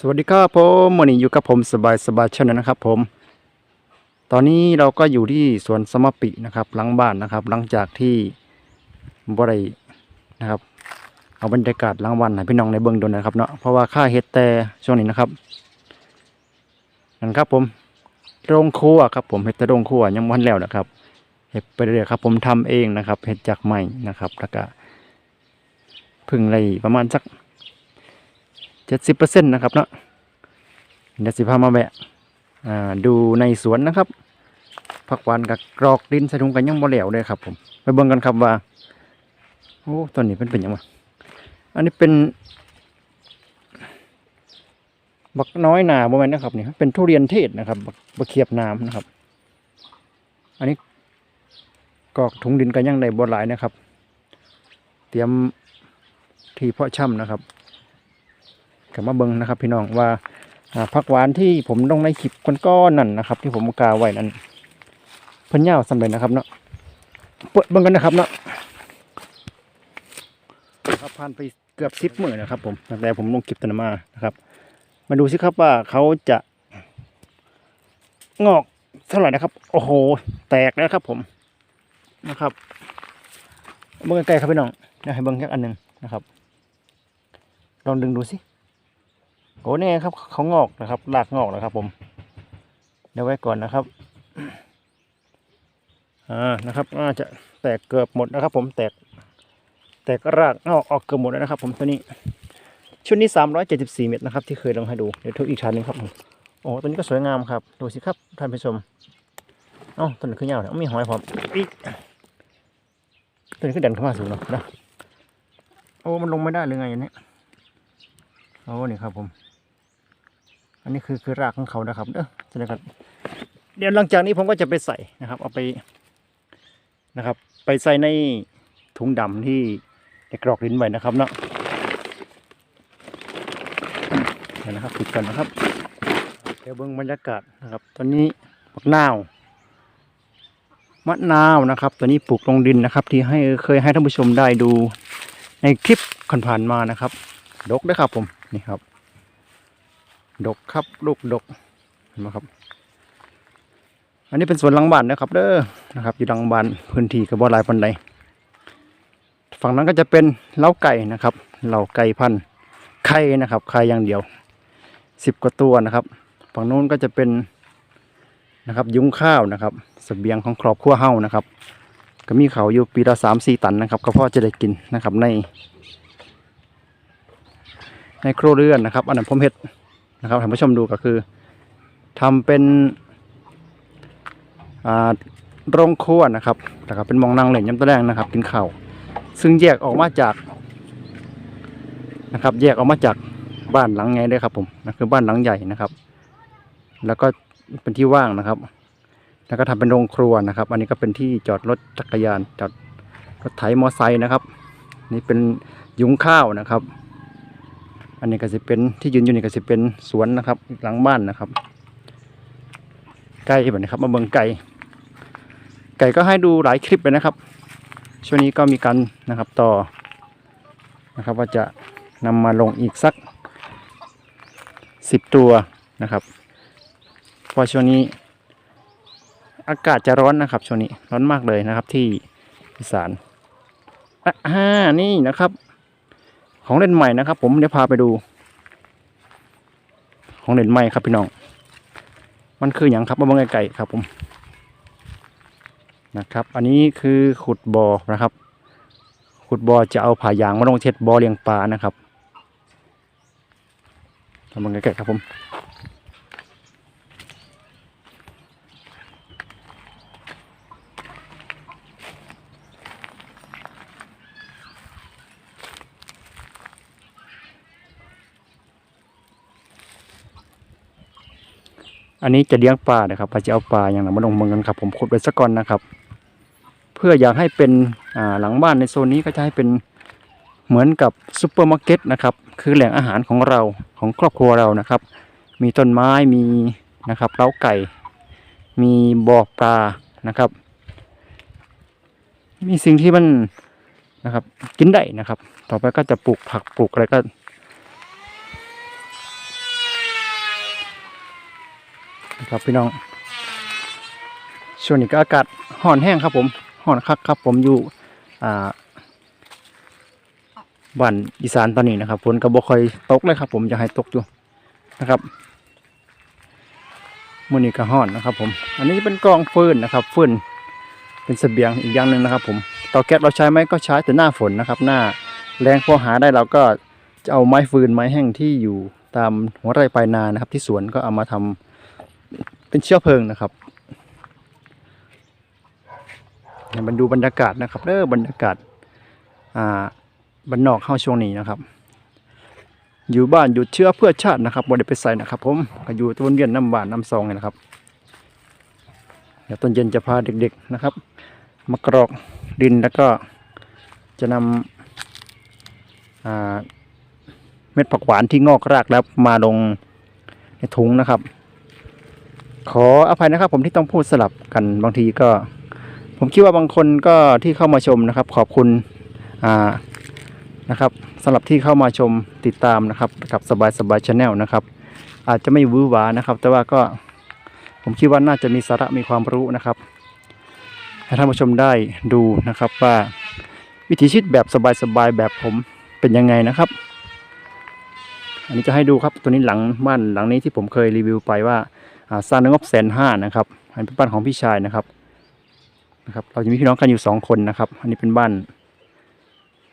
สวัสดีครับผมวันนี้อยู่กับผมสบายสบายชนนะครับผม ตอนนี้เราก็อยู่ที่สวนสมปินะครับหลังบ้านนะครับ หลังจากที่บ่ได้นะครับ เอาบรรยากาศหลังวันให้พี่น้องในเบื้องดนนะครับเนาะเพราะว่าค่าเฮ็ดแต่ช่วงนี้นะครับนั่นครับผมโรงครัวครับผมเฮ็ดแต่โรงครัวยังบ่ทันแล้วนะครับเฮ็ดไปเรื่อยครับผมทำเองนะครับเฮ็ดจากไม้นะครับแล้วก็พึ่งไรประมาณสัก เจ็ดสิบเปอร์เซ็นต์นะครับเนาะเดี๋ยวสิพามาแวะดูในสวนนะครับผักหวานกับกรอกดินใส่ถุงกันยังบ่เหลวเลยครับผมไปเบิ่งกันครับว่าโอ้ต้นนี้เป็นเป็นยังไงอันนี้เป็นบักน้อยหนาโมเมนนะครับนี่เป็นทุเรียนเทศนะครับบักบักเขียบน้ำนะครับ อันนี้กรอกถุงดินกันยังได้บ่หลายนะครับ เตรียมที่เพาะช่ำนะครับ กับมาเบิงนะครับ พี่น้องว่าผักหวานที่ผมลงในคลิปก้อนๆนั่นนะครับ ที่ผมกาไว้นั้นเพิ่นยาวสำเร็จนะครับเนาะเปิดเบิงกันนะครับเนาะครับผ่านไปเกือบสิบหมื้อนะครับ ผมตั้งแต่ผมลงคลิปตนมานะครับ มาดูสิครับว่าเขาจะ งอกเท่าไหร่นะครับ โอ้โห แตกแล้วครับ ผมนะครับเบิ่งใกล้ๆครับพี่น้องเดี๋ยวให้เบิ่งแค่อันหนึ่งนะครับ ลองดึงดูสิ โอ้เนี่ยครับเขางอกนะครับรากงอกนะครับ ผมเดี๋ยวไว้ก่อนนะครับอ่านะครับน่าจะแตกเกือบหมดนะครับ ผมแตก แตกรากงอกออกเกือบหมดแล้วนะครับ ผมตัวนี้ชุดนี้สามร้อยเจ็ดสิบสี่เม็ดนะครับ ที่เคยลงให้ดูเดี๋ยวทุกอีกชั้นหนึงครับผมโอ้ตัวนี้ก็สวยงามครับ ดูสิครับท่านผู้ชมเอ้าต้นนี้ขึ้นยาวเนี่ยมีหอยพร้อมอีกต้นนี้ขึ้นดันเข้ามาสูงเนาะนะโอ้มันลงไม่ได้เลยไงอันนี้โอ้นี่ครับผม อันนี้คือคือรากของเขานะครับเด้อใช่ไหมครับเดี๋ยวหลังจากนี้ผมก็จะไปใส่นะครับ เอาไปนะครับ ไปใส่ในถุงดำที่ได้กรอกลิ้นไว้นะครับเนาะเดี๋ยวนะครับปิดกันนะครับเดี๋ยวเบิ่งบรรยากาศนะครับ ตอนนี้มะนาวมะนาวนะครับ ตัวนี้ปลูกลงดินนะครับ ที่ให้เคยให้ท่านผู้ชมได้ดูในคลิปผ่านๆมานะครับ ดกด้วยครับผมนี่ครับ ดกครับลูกดกเห็นไหมครับ อันนี้เป็นสวนหลังบ้านนะครับ เด้อนะครับ อยู่หลังบ้านพื้นที่กระบอกลายปันใดฝั่งนั้นก็จะเป็นเล้าไก่นะครับเล้าไก่พันไข่นะครับไข่อย่างเดียวสิบกว่าตัวนะครับ ฝั่งนู้นก็จะเป็นนะครับ ยุ้งข้าวนะครับเสบียงของครอบครัวเฮานะครับ ก็มีเขาอยู่ปีละสามสี่ตันนะครับก็พอจะได้กินนะครับใน ในครัวเรือนนะครับ อันนั้นผมเห็ด นะครับให้ผู้ชมดูก็คือทำเป็นโรงครัวนะครับแล้วก็เป็นมองนั่งเล่นยำตะแรงนะครับกินข้าวซึ่งแยกออกมาจากนะครับ แยกออกมาจากบ้านหลังไงเลยครับ ผมนั่นคือบ้านหลังใหญ่นะครับ แล้วก็เป็นที่ว่างนะครับ แล้วก็ทำเป็นโรงครัวนะครับ อันนี้ก็เป็นที่จอดรถจักรยานจอดรถไถมอไซค์นะครับ นี่เป็นยุ้งข้าวนะครับ อันนี้ก็จะเป็นที่ยืนอยู่นี่ก็จะเป็นสวนนะครับหลังบ้านนะครับไก่แบบนี้ครับ มาเบิ่งไก่ ไก่ก็ให้ดูหลายคลิปเลยนะครับ ช่วงนี้ก็มีการนะครับต่อนะครับ ว่าจะนำมาลงอีกสักสิบตัวนะครับเพราะช่วงนี้อากาศจะร้อนนะครับช่วงนี้ร้อนมากเลยนะครับที่อีสานอะอ่านี่นะครับ ของเล่นใหม่นะครับ ผมเดี๋ยวพาไปดู ของเล่นใหม่ครับพี่น้อง มันคืออย่างครับมาบังไก่ครับ ผมนะครับ อันนี้คือขุดบ่อนะครับ ขุดบ่อจะเอาผ่ายางมาลงเช็ดบ่อเลี้ยงปลานะครับมาบังไก่ครับผม อันนี้จะเลี้ยงปลานะครับว่าจะเอาปลาอย่างไรมาลงเมืองกันครับ ผมขุดไว้สักก่อนนะครับ เพื่ออยากให้เป็นหลังบ้านในโซนนี้ก็จะให้เป็นเหมือนกับซูเปอร์มาร์เก็ตนะครับ คือแหล่งอาหารของเราของครอบครัวเรานะครับ มีต้นไม้มีนะครับเล้าไก่ มีบ่อปลานะครับ มีสิ่งที่มันนะครับ กินได้นะครับ ต่อไปก็จะปลูกผักปลูกอะไรก็ ครับพี่น้อง ช่วงนี้ก็อากาศห่อนแห้งครับผมห่อนคักครับผมอยู่อ่าบ้านอีสานตอนนี้นะครับฝนก็บ่ค่อยตกเลยครับ ผมอยากให้ตกอยู่นะครับมื้อนี้ก็ห่อนนะครับ ผม อันนี้เป็นกองฟืนนะครับ ฟืนเป็นเสบียงอีกอย่างหนึ่งนะครับ ผมเตาแก๊สเราใช้ไหมก็ใช้แต่หน้าฝนนะครับ หน้าแรงพอหาได้เราก็จะเอาไม้ฟืนไม้แห้งที่อยู่ตามหัวไร่ปลายนานะครับ ที่สวนก็เอามาทำ เป็นเชื้อเพลิงนะครับให้มันดูบรรยากาศนะครับเด้อบรรยากาศอ่าบ้านนอกเข้าช่วงนี้นะครับ อยู่บ้านอยู่เชื้อเพื่อชาตินะครับบ่ได้ไปใส่นะครับ ผมก็อยู่ตะวนเวียนน้ำบานน้ำซองนี่นะครับเดี๋ยวตอนเย็นจะพาเด็กๆนะครับ มากรอกดินแล้วก็จะนำอ่าเม็ดผักหวานที่งอกรากแล้วมาลงในถุงนะครับ ขออภัยนะครับ ผมที่ต้องพูดสลับกันบางทีก็ ผมคิดว่าบางคนก็ที่เข้ามาชมนะครับ ขอบคุณอ่านะครับสำหรับที่เข้ามาชมติดตามนะครับ กับสบายสบายชาแนลนะครับ อาจจะไม่วื้อหวานะครับ แต่ว่าก็ผมคิดว่าน่าจะมีสาระมีความรู้นะครับให้ท่านผู้ชมได้ดูนะครับว่าวิถีชีวิตแบบสบายๆแบบผมเป็นยังไงนะครับ อันนี้จะให้ดูครับตัวนี้หลังบ้านหลังนี้ที่ผมเคยรีวิวไปว่าอ่า สร้างด้วยงบแสนห้านะครับ อันเป็นบ้านของพี่ชายนะครับนะครับ เราจะมีพี่น้องกันอยู่สองคนนะครับ อันนี้เป็นบ้าน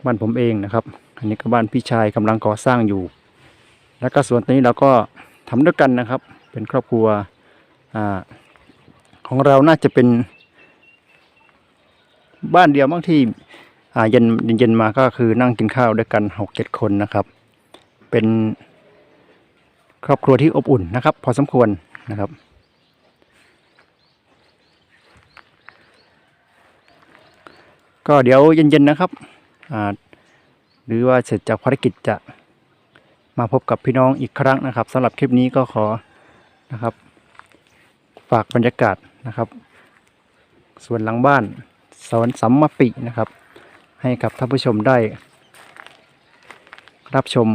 บ้านผมเองนะครับ อันนี้ก็บ้านพี่ชายกำลังก่อสร้างอยู่ แล้วก็ส่วนตัวนี้เราก็ทำด้วยกันนะครับ เป็นครอบครัวอ่าของเราน่าจะเป็นบ้านเดียวบางที่อาเย็นเย็นมาก็คือนั่งกินข้าวด้วยกันหกเจ็ดคนนะครับ เป็นครอบครัวที่อบอุ่นนะครับ พอสมควร นะครับ ก็เดี๋ยวเย็นๆนะครับหรือว่าเสร็จจากภารกิจจะมาพบกับพี่น้องอีกครั้งนะครับสำหรับคลิปนี้ก็ขอนะครับ ฝากบรรยากาศนะครับ ส่วนหลังบ้านสวนสัมมปินะครับ ให้กับท่านผู้ชมได้ รับชม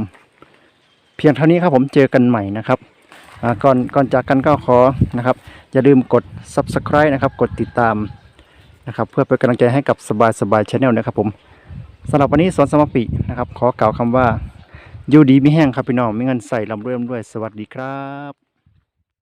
เพียงเท่านี้ครับผมเจอกันใหม่นะครับ ก่อนก่อนจากกันก็ขอนะครับ อย่าลืมกด subscribe นะครับ กดติดตามนะครับ เพื่อเป็นกำลังใจให้กับสบายสบายชาแนลนะครับผมสำหรับวันนี้สอนสมปินะครับ ขอกล่าวคำว่าอยู่ดีมีแห้งครับพี่น้องมีเงินใส่ลำเรื่มด้วยสวัสดีครับ